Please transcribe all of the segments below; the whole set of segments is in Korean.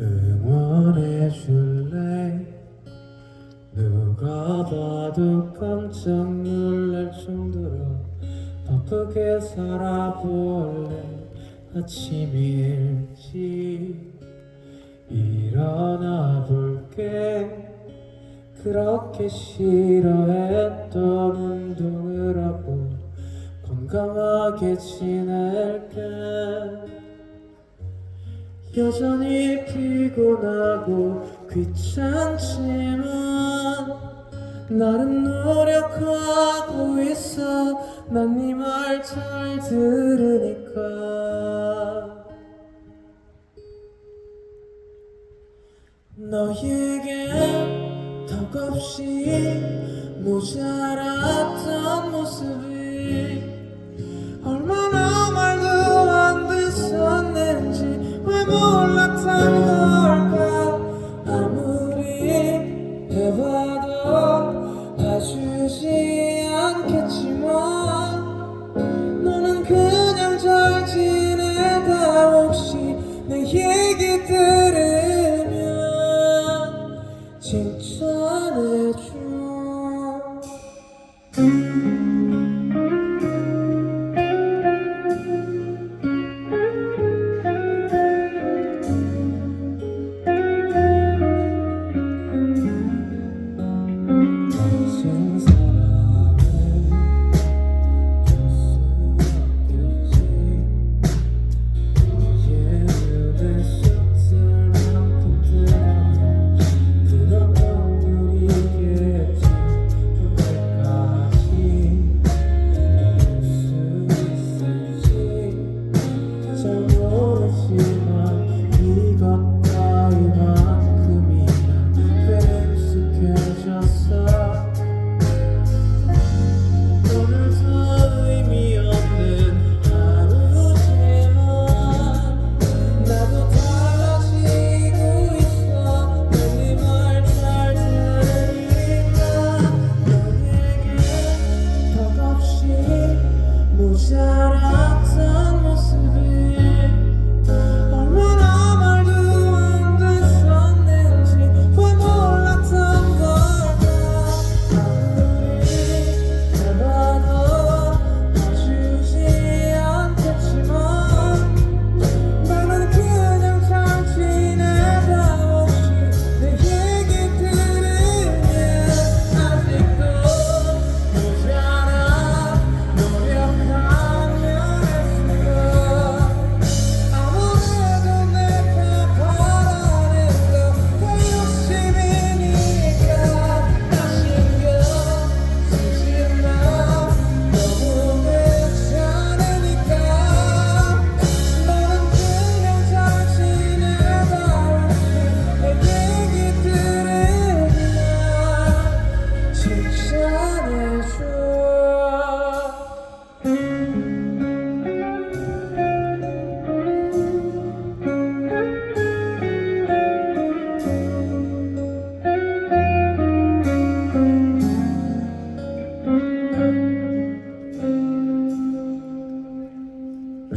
응원해 줄래? 누가 봐도 깜짝 놀랄 정도로 바쁘게 살아볼래? 아침 일찍 일어나 볼게. 그렇게 싫어했던 운동을 하고 건강하게 지낼게. 여전히 피곤하고 귀찮지만 나는 노력하고 있어. 난 네 말 잘 들으니까. 너에게 턱없이 모자랐던 모습이 Oh.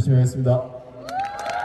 열심히 하겠습니다.